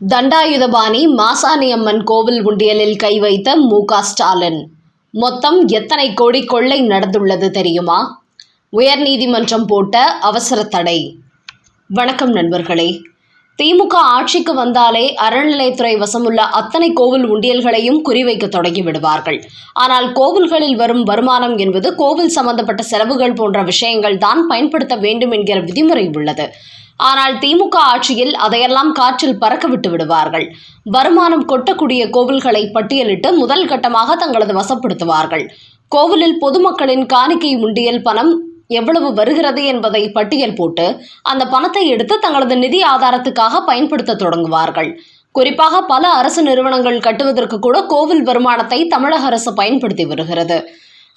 தண்டாயுதபாணி மாசாணியம்மன் கோவில் உண்டியலில் கை வைத்த மு க ஸ்டாலின். மொத்தம் எத்தனை கோடி கொள்ளை நடந்துள்ளது தெரியுமா? உயர்நீதிமன்றம் போட்ட அவசர தடை. வணக்கம் நண்பர்களே. திமுக ஆட்சிக்கு வந்தாலே அறநிலையத்துறை வசமுள்ள அத்தனை கோவில் உண்டியல்களையும் குறிவைக்க தொடங்கி விடுவார்கள் ஆனால் கோவில்களில் வரும் வருமானம் என்பது கோவில் சம்பந்தப்பட்ட செலவுகள் போன்ற விஷயங்கள் தான் பயன்படுத்த வேண்டும் என்கிற விதிமுறை உள்ளது. ஆனால் திமுக ஆட்சியில் அதையெல்லாம் காற்றில் பறக்க விட்டு விடுவார்கள். வருமானம் கொட்டக்கூடிய கோவில்களை பட்டியலிட்டு முதல் கட்டமாக தங்களது வசப்படுத்துவார்கள். கோவிலில் பொதுமக்களின் காணிக்கை உண்டியல் பணம் எவ்வளவு வருகிறது என்பதை பட்டியல் போட்டு அந்த பணத்தை எடுத்து தங்களது நிதி ஆதாரத்துக்காக பயன்படுத்த தொடங்குவார்கள். குறிப்பாக பல அரசு நிறுவனங்கள் கட்டுவதற்கு கூட கோவில் வருமானத்தை தமிழக அரசு பயன்படுத்தி வருகிறது.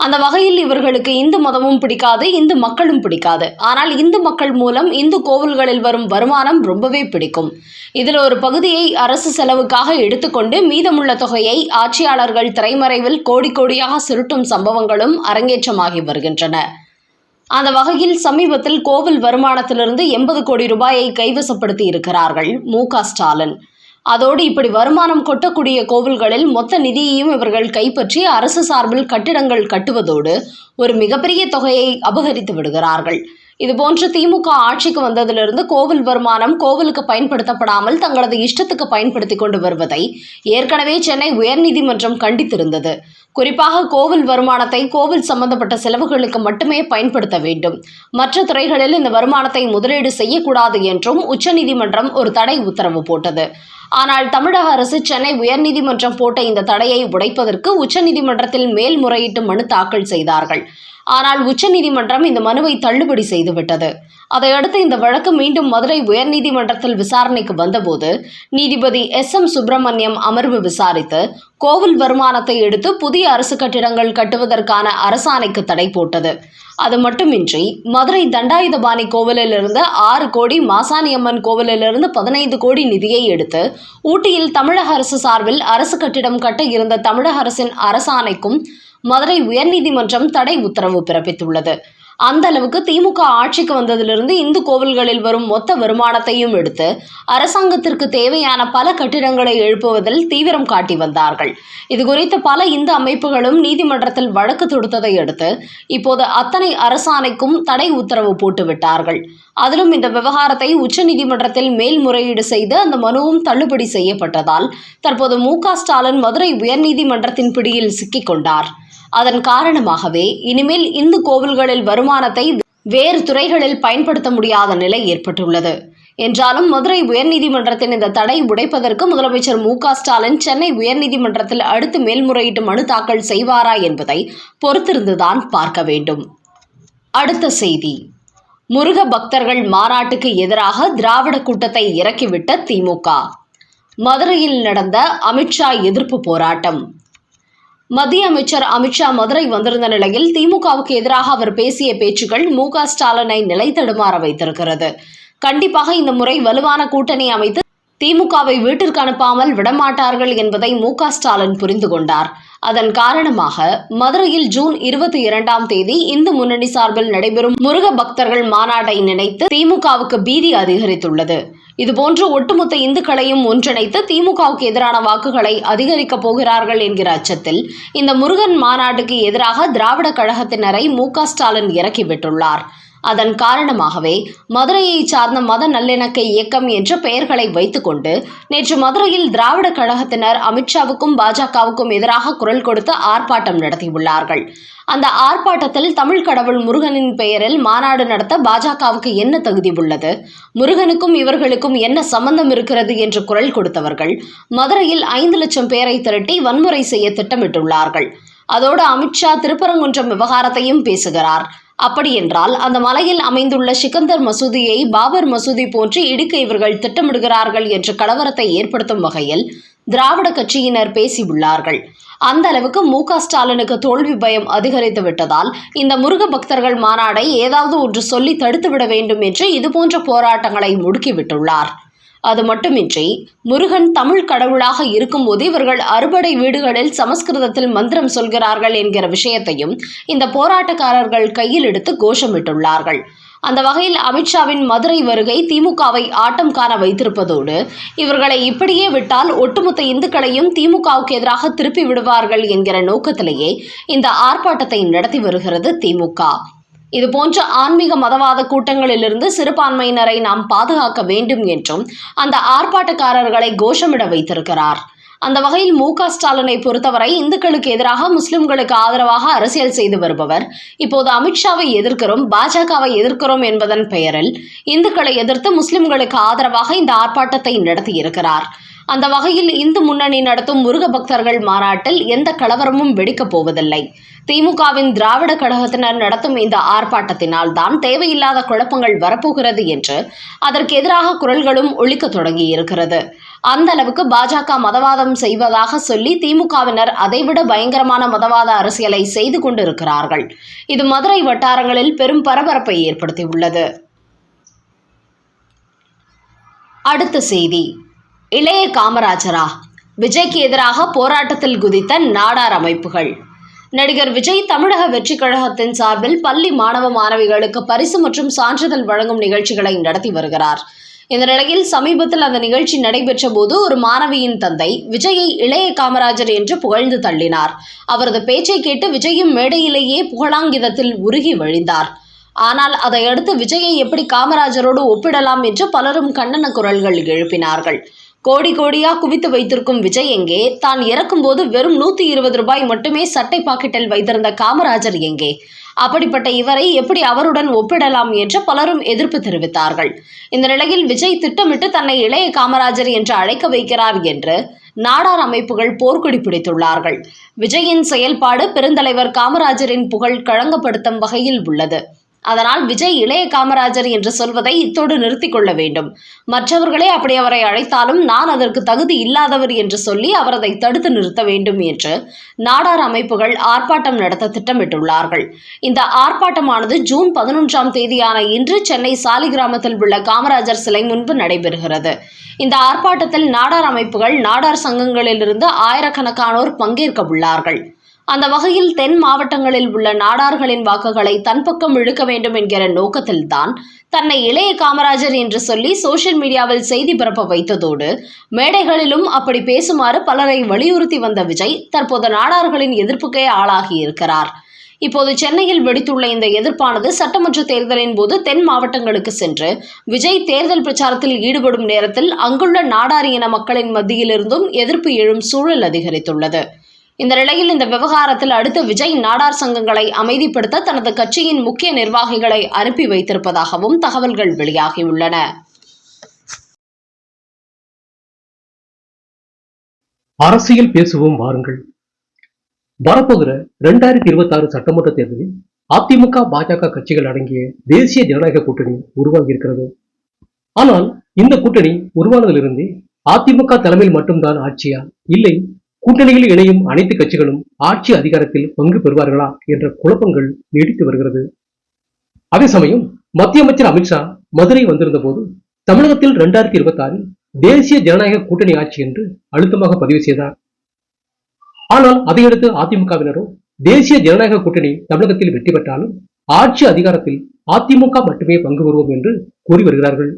அந்த வகையில் இவர்களுக்கு இந்து மதமும் பிடிக்காது இந்து மக்களும் பிடிக்காது. ஆனால் இந்து மக்கள் மூலம் இந்து கோவில்களில் வரும் வருமானம் ரொம்பவே பிடிக்கும். இதில் ஒரு பகுதியை அரசு செலவுக்காக எடுத்துக்கொண்டு மீதமுள்ள தொகையை ஆட்சியாளர்கள் திரைமறைவில் கோடி கோடியாக சுருட்டும் சம்பவங்களும் அரங்கேற்றமாகி வருகின்றன. அந்த வகையில் சமீபத்தில் கோவில் வருமானத்திலிருந்து எண்பது கோடி ரூபாயை கைவசப்படுத்தி இருக்கிறார்கள் மு ஸ்டாலின். அதோடு இப்படி வருமானம் கொட்டக்கூடிய கோவில்களில் மொத்த நிதியையும் இவர்கள் கைப்பற்றி அரசு சார்பில் கட்டிடங்கள் கட்டுவதோடு ஒரு மிகப்பெரிய தொகையை அபகரித்து விடுகிறார்கள். இதுபோன்று திமுக ஆட்சிக்கு வந்ததிலிருந்து கோவில் வருமானம் கோவிலுக்கு பயன்படுத்தப்படாமல் தங்களது இஷ்டத்துக்கு பயன்படுத்தி கொண்டு வருவதை ஏற்கனவே சென்னை உயர்நீதிமன்றம் கண்டித்திருந்தது. குறிப்பாக கோவில் வருமானத்தை கோவில் சம்பந்தப்பட்ட செலவுகளுக்கு மட்டுமே பயன்படுத்த வேண்டும். மற்ற துறைகளில் இந்த வருமானத்தை முதலீடு செய்யக்கூடாது என்றும் உச்சநீதிமன்றம் ஒரு தடை உத்தரவு போட்டது. ஆனால் தமிழக அரசு சென்னை உயர்நீதிமன்றம் போட்ட இந்த தடையை உடைப்பதற்கு உச்சநீதிமன்றத்தில் மேல்முறையீட்டு மனு தாக்கல் செய்தார்கள். ஆனால் உச்சநீதிமன்றம் இந்த மனுவை தள்ளுபடி செய்துவிட்டது. அதையடுத்து இந்த வழக்கு மீண்டும் மதுரை உயர்நீதிமன்றத்தில் விசாரணைக்கு வந்தபோது நீதிபதி எஸ். எம். சுப்பிரமணியம் அமர்வு விசாரித்து கோவில் வருமானத்தை எடுத்து புதிய அரசு கட்டிடங்கள் கட்டுவதற்கான அரசாணைக்கு தடை போட்டது. அது மட்டுமின்றி மதுரை தண்டாயுதபாணி கோவிலிலிருந்து ஆறு கோடி மாசாணியம்மன் கோவிலிலிருந்து பதினைந்து கோடி நிதியை எடுத்து ஊட்டியில் தமிழக அரசு சார்பில் அரசு கட்டிடம் கட்ட இருந்த தமிழக அரசின் அரசாணைக்கும் மதுரை உயர்நீதிமன்றம் தடை உத்தரவு பிறப்பித்துள்ளது. அந்த அளவுக்கு திமுக ஆட்சிக்கு வந்ததிலிருந்து இந்து கோவில்களில் வரும் மொத்த வருமானத்தையும் எடுத்து அரசாங்கத்திற்கு தேவையான பல கட்டிடங்களை எழுப்புவதில் தீவிரம் காட்டி வந்தார்கள். இதுகுறித்து பல இந்து அமைப்புகளும் நீதிமன்றத்தில் வழக்கு தொடுத்ததை அடுத்து இப்போது அத்தனை அரசாணைக்கும் தடை உத்தரவு போட்டுவிட்டார்கள். அதிலும் இந்த விவகாரத்தை உச்சநீதிமன்றத்தில் மேல்முறையீடு செய்து அந்த மனுவும் தள்ளுபடி செய்யப்பட்டதால் தற்போது மு ஸ்டாலின் மதுரை உயர்நீதிமன்றத்தின் பிடியில் சிக்கிக் கொண்டார். அதன் காரணமாகவே இனிமேல் இந்து கோவில்களில் வருமானத்தை வேறு துறைகளில் பயன்படுத்த முடியாத நிலை ஏற்பட்டுள்ளது. என்றாலும் மதுரை உயர்நீதிமன்றத்தின் இந்த தடை உடைப்பதற்கு முதலமைச்சர் மு ஸ்டாலின் சென்னை உயர்நீதிமன்றத்தில் அடுத்து மேல்முறையீட்டு மனு தாக்கல் செய்வாரா என்பதை பொறுத்திருந்துதான் பார்க்க வேண்டும். அடுத்த செய்தி. முருக பக்தர்கள் மாநாட்டுக்கு எதிராக திராவிட கூட்டத்தை இறக்கிவிட்ட திமுக. மதுரையில் நடந்த அமித்ஷா எதிர்ப்பு போராட்டம். மத்திய அமைச்சர் அமித்ஷா மதுரை வந்திருந்த நிலையில் திமுகவுக்கு எதிராக அவர் பேசிய பேச்சுகள் மு க ஸ்டாலினை நிலை தடுமாற வைத்திருக்கிறது. கண்டிப்பாக இந்த முறை வலுவான கூட்டணி அமைத்து திமுகவை வீட்டிற்கு அனுப்பாமல் விடமாட்டார்கள் என்பதை மு ஸ்டாலின் புரிந்து கொண்டார். அதன் காரணமாக மதுரையில் ஜூன் இருபத்தி இரண்டாம் தேதி இந்து முன்னணி சார்பில் நடைபெறும் முருக பக்தர்கள் மாநாட்டை நினைத்து திமுகவுக்கு பீதி அதிகரித்துள்ளது. இதுபோன்று ஒட்டுமொத்த இந்துக்களையும் ஒன்றிணைத்து திமுகவுக்கு எதிரான வாக்குகளை அதிகரிக்கப் போகிறார்கள் என்கிற அச்சத்தில் இந்த முருகன் மாநாட்டுக்கு எதிராக திராவிட கழகத்தினரை மு ஸ்டாலின் இறக்கிவிட்டுள்ளார் அதன் காரணமாகவே மதுரையைச் சார்ந்த மத நல்லிணக்க இயக்கம் என்ற பெயர்களை வைத்துக்கொண்டு நேற்று மதுரையில் திராவிட கழகத்தினர் அமித்ஷாவுக்கும் பாஜகவுக்கும் எதிராக குரல் கொடுத்து ஆர்ப்பாட்டம் நடத்தியுள்ளார்கள். அந்த ஆர்ப்பாட்டத்தில் தமிழ் கடவுள் முருகனின் பெயரில் மாநாடு நடத்த பாஜகவுக்கு என்ன தகுதி உள்ளது? முருகனுக்கும் இவர்களுக்கும் என்ன சம்பந்தம் இருக்கிறது என்று குரல் கொடுத்தவர்கள் மதுரையில் ஐந்து லட்சம் பேரை திரட்டி வன்முறை செய்ய திட்டமிட்டுள்ளார்கள். அதோடு அமித்ஷா திருப்பரங்குன்றம் விவகாரத்தையும் பேசுகிறார். அப்படியென்றால் அந்த மலையில் அமைந்துள்ள சிக்கந்தர் மசூதியை பாபர் மசூதி போன்று இடிக்க இவர்கள் திட்டமிடுகிறார்கள் என்ற கலவரத்தை ஏற்படுத்தும் வகையில் திராவிட கட்சியினர் பேசியுள்ளார்கள். அந்த அளவுக்கு மு க ஸ்டாலினுக்கு தோல்வி பயம் அதிகரித்து விட்டதால் இந்த முருக பக்தர்கள் மாநாடை ஏதாவது ஒன்று சொல்லி தடுத்துவிட வேண்டும் என்று இதுபோன்ற போராட்டங்களை முடுக்கிவிட்டுள்ளார் அது மட்டுமின்றி முருகன் தமிழ் கடவுளாக இருக்கும்போது இவர்கள் அறுபடை வீடுகளில் சமஸ்கிருதத்தில் மந்திரம் சொல்கிறார்கள் என்கிற விஷயத்தையும் இந்த போராட்டக்காரர்கள் கையில் எடுத்து கோஷமிட்டுள்ளார்கள். அந்த வகையில் அமித்ஷாவின் மதுரை வருகை திமுகவை ஆட்டம் காண வைத்திருப்பதோடு இவர்களை இப்படியே விட்டால் ஒட்டுமொத்த இந்துக்களையும் திமுகவுக்கு எதிராக திருப்பி விடுவார்கள் என்கிற நோக்கத்திலேயே இந்த ஆர்ப்பாட்டத்தை நடத்தி வருகிறது திமுக. இதுபோன்ற ஆன்மீக மதவாத கூட்டங்களிலிருந்து சிறுபான்மையினரை நாம் பாதுகாக்க வேண்டும் என்றும் அந்த ஆர்ப்பாட்டக்காரர்களை கோஷமிட வைத்திருக்கிறார். அந்த வகையில் மு க ஸ்டாலினை பொறுத்தவரை இந்துக்களுக்கு எதிராக முஸ்லிம்களுக்கு ஆதரவாக அரசியல் செய்து வருபவர். இப்போது அமித்ஷாவை எதிர்க்கிறோம் பாஜகவை எதிர்க்கிறோம் என்பதன் பெயரில் இந்துக்களை எதிர்த்து முஸ்லிம்களுக்கு ஆதரவாக இந்த ஆர்ப்பாட்டத்தை நடத்தியிருக்கிறார். அந்த வகையில் இந்து முன்னணி நடத்தும் முருக பக்தர்கள் மாநாட்டில் எந்த கலவரமும் வெடிக்கப் போவதில்லை. திமுகவின் திராவிட கழகத்தினர் நடத்தும் இந்த ஆர்ப்பாட்டத்தினால் தான் தேவையில்லாத குழப்பங்கள் வரப்போகிறது என்று அதற்கு எதிராக குரல்களும் ஒழிக்க தொடங்கியிருக்கிறது. அந்த அளவுக்கு பாஜக மதவாதம் செய்வதாக சொல்லி திமுகவினர் அதைவிட பயங்கரமான மதவாத அரசியலை செய்து கொண்டிருக்கிறார்கள். இது மதுரை வட்டாரங்களில் பெரும் பரபரப்பை ஏற்படுத்தியுள்ளது. அடுத்த செய்தி. இளைய காமராஜரா விஜய்க்கு எதிராக போராட்டத்தில் குதித்த நாடார் அமைப்புகள். நடிகர் விஜய் தமிழக வெற்றிக் கழகத்தின் சார்பில் பள்ளி மாணவ மாணவிகளுக்கு பரிசு மற்றும் சான்றிதழ் வழங்கும் நிகழ்ச்சிகளை நடத்தி வருகிறார். இந்த நிலையில் சமீபத்தில் அந்த நிகழ்ச்சி நடைபெற்ற போது ஒரு மாணவியின் தந்தை விஜயை இளைய காமராஜர் என்று புகழ்ந்து தள்ளினார். அவரது பேச்சை கேட்டு விஜயும் மேடையிலேயே புகழாங்கிதத்தில் உருகி வழிந்தார். ஆனால் அதையடுத்து விஜயை எப்படி காமராஜரோடு ஒப்பிடலாம் என்று பலரும் கண்டன குரல்கள் எழுப்பினார்கள். கோடி கோடியா குவித்து வைத்திருக்கும் விஜய் எங்கே? தான் இறக்கும்போது வெறும் நூத்தி இருபது ரூபாய் மட்டுமே சட்டை பாக்கெட்டில் வைத்திருந்த காமராஜர் எங்கே? அப்படிப்பட்ட இவரை எப்படி அவருடன் ஒப்பிடலாம் என்று பலரும் எதிர்ப்பு தெரிவித்தார்கள். இந்த நிலையில் விஜய் திட்டமிட்டு தன்னை இளைய காமராஜர் என்று அழைக்க வைக்கிறார் என்று நாடார் அமைப்புகள் போர்க்கொடி பிடித்துள்ளார்கள். விஜயின் செயல்பாடு பெருந்தலைவர் காமராஜரின் புகழ் களங்கப்படுத்தும் வகையில் உள்ளது. அதனால் விஜய் இளைய காமராஜர் என்று சொல்வதை இத்தோடு நிறுத்திக் கொள்ள வேண்டும். மற்றவர்களே அப்படி அவரை அழைத்தாலும் நான் அதற்கு தகுதி இல்லாதவர் என்று சொல்லி அவரதை தடுத்து நிறுத்த வேண்டும் என்று நாடார் அமைப்புகள் ஆர்ப்பாட்டம் நடத்த திட்டமிட்டுள்ளார்கள். இந்த ஆர்ப்பாட்டமானது ஜூன் பதினொன்றாம் தேதியான இன்று சென்னை சாலிகிராமத்தில் உள்ள காமராஜர் சிலை முன்பு நடைபெறுகிறது. இந்த ஆர்ப்பாட்டத்தில் நாடார் அமைப்புகள் நாடார் சங்கங்களிலிருந்து ஆயிரக்கணக்கானோர் பங்கேற்க உள்ளார்கள் அந்த வகையில் தென் மாவட்டங்களில் உள்ள நாடார்களின் வாக்குகளை தன் பக்கம் இழுக்க வேண்டும் என்கிற நோக்கத்தில்தான் தன்னை இளைய காமராஜர் என்று சொல்லி சோஷியல் மீடியாவில் செய்தி பரப்ப வைத்ததோடு மேடைகளிலும் அப்படி பேசுமாறு பலரை வலியுறுத்தி வந்த விஜய் தற்போது நாடார்களின் எதிர்ப்புக்கே ஆளாகி இருக்கிறார். இப்போது சென்னையில் வெடித்துள்ள இந்த எதிர்ப்பானது சட்டமன்ற தேர்தலின் போது தென் மாவட்டங்களுக்கு சென்று விஜய் தேர்தல் பிரச்சாரத்தில் ஈடுபடும் நேரத்தில் அங்குள்ள நாடார் இன மக்களின் மத்தியிலிருந்தும் எதிர்ப்பு எழும் சூழல் அதிகரித்துள்ளது. இந்த நிலையில் இந்த விவகாரத்தில் அடுத்து விஜய் நாடார் சங்கங்களை அமைதிப்படுத்த தனது கட்சியின் முக்கிய நிர்வாகிகளை அனுப்பி வைத்திருப்பதாகவும் தகவல்கள் வெளியாகியுள்ளன. அரசியல் பேசுவோம் வாருங்கள். வரப்போகிற இரண்டாயிரத்தி இருபத்தி ஆறு சட்டமன்ற தேர்தலில் அதிமுக பாஜக கட்சிகள் அடங்கிய தேசிய ஜனநாயக கூட்டணி உருவாகி இருக்கிறது. ஆனால் இந்த கூட்டணி உருவானதிலிருந்தே அதிமுக தலைமையில் மட்டும்தான் ஆட்சியா? இல்லை கூட்டணியில் இணையும் அனைத்து கட்சிகளும் ஆட்சி அதிகாரத்தில் பங்கு பெறுவார்களா என்ற குழப்பங்கள் நீடித்து வருகிறது. அதே சமயம் மத்திய அமைச்சர் அமித்ஷா மதுரை வந்திருந்த போது தமிழகத்தில் இரண்டாயிரத்தி இருபத்தி ஆறில் தேசிய ஜனநாயக கூட்டணி ஆட்சி என்று அழுத்தமாக பதிவு செய்தார். ஆனால் அதையடுத்து அதிமுகவினரோ தேசிய ஜனநாயக கூட்டணி தமிழகத்தில் வெற்றி பெற்றாலும் ஆட்சி அதிகாரத்தில் அதிமுக மட்டுமே பங்கு பெறுவோம் என்று கூறி வருகிறார்கள்.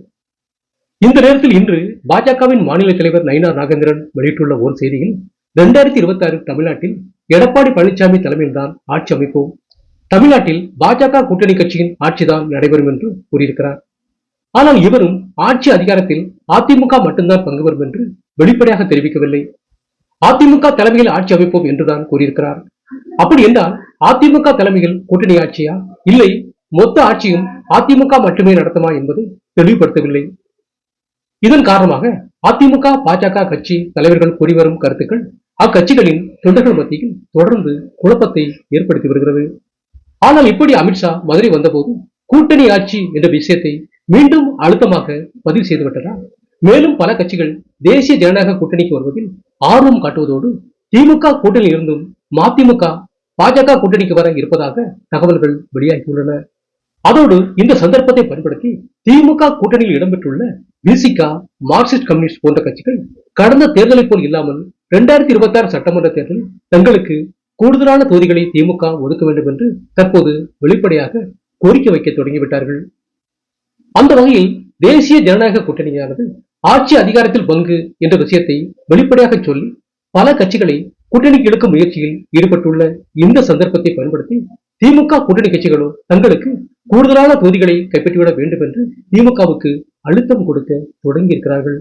இந்த நேரத்தில் இன்று பாஜகவின் மாநில தலைவர் நயினார் நாகேந்திரன் வெளியிட்டுள்ள ஒரு செய்தியில் ரெண்டாயிரத்தி இருபத்தி ஆறு தமிழ்நாட்டில் எடப்பாடி பழனிசாமி தலைமையில்தான் ஆட்சி அமைப்போம் தமிழ்நாட்டில் பாஜக கூட்டணி கட்சியின் ஆட்சிதான் நடைபெறும் என்று கூறியிருக்கிறார். ஆனால் இவரும் ஆட்சி அதிகாரத்தில் அதிமுக மட்டும்தான் பங்கு வரும் என்று வெளிப்படையாக தெரிவிக்கவில்லை. அதிமுக தலைமையில் ஆட்சி அமைப்போம் என்றுதான் கூறியிருக்கிறார். அப்படி என்றால் அதிமுக தலைமையில் கூட்டணி ஆட்சியா? இல்லை மொத்த ஆட்சியும் அதிமுக மட்டுமே நடத்துமா என்பதை தெளிவுபடுத்தவில்லை. இதன் காரணமாக அதிமுக பாஜக கட்சி தலைவர்கள் கூறிவரும் கருத்துக்கள் அக்கட்சிகளின் தொண்டர்கள் மத்தியில் தொடர்ந்து குழப்பத்தை ஏற்படுத்தி வருகிறது. ஆனால் இப்படி அமித்ஷா மதுரை வந்தபோது கூட்டணி ஆட்சி என்ற விஷயத்தை மீண்டும் அழுத்தமாக பதிவு செய்துவிட்டதால் மேலும் பல கட்சிகள் தேசிய ஜனநாயக கூட்டணிக்கு வருவதில் ஆர்வம் காட்டுவதோடு திமுக கூட்டணியில் இருந்தும் மதிமுக பாஜக கூட்டணிக்கு வர இருப்பதாக தகவல்கள் வெளியாகியுள்ளன. அதோடு இந்த சந்தர்ப்பத்தை பயன்படுத்தி திமுக கூட்டணியில் இடம்பெற்றுள்ள விசிகா மார்க்சிஸ்ட் கம்யூனிஸ்ட் போன்ற கட்சிகள் கடந்த தேர்தலை போல் இல்லாமல் இரண்டாயிரத்தி இருபத்தி ஆறு சட்டமன்ற தேர்தல் தங்களுக்கு கூடுதலான தொகுதிகளை திமுக ஒதுக்க வேண்டும் என்று தற்போது வெளிப்படையாக கோரிக்கை வைக்க தொடங்கிவிட்டார்கள். அந்த வகையில் தேசிய ஜனநாயக கூட்டணியானது ஆட்சி அதிகாரத்தில் பங்கு என்ற விஷயத்தை வெளிப்படையாக சொல்லி பல கட்சிகளை கூட்டணிக்கு இழுக்கும் முயற்சியில் ஈடுபட்டுள்ள இந்த சந்தர்ப்பத்தை பயன்படுத்தி திமுக கூட்டணி கட்சிகளும் தங்களுக்கு கூடுதலான தொகுதிகளை கைப்பற்றிவிட வேண்டும் என்று திமுகவுக்கு அழுத்தம் கொடுக்க தொடங்கி இருக்கிறார்கள்